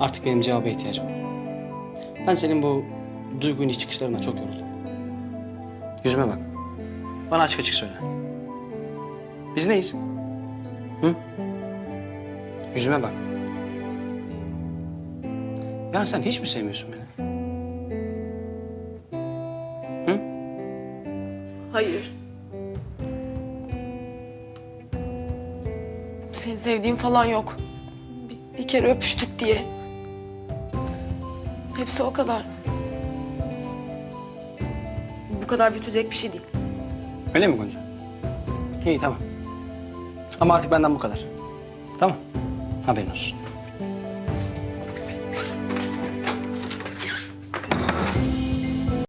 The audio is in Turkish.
Artık benim cevaba ihtiyacım var. Ben senin bu duygu iniş çıkışlarına çok yoruldum. Yüzüme bak. Bana açık açık söyle. Biz neyiz? Hı? Yüzüme bak. Ya sen hiç mi sevmiyorsun beni? Hayır. Seni sevdiğim falan yok. Bir, kere öpüştük diye. Hepsi o kadar. Bu kadar bitecek bir şey değil. Öyle mi Gonca? İyi tamam. Ama artık benden bu kadar. Tamam. Haberin olsun.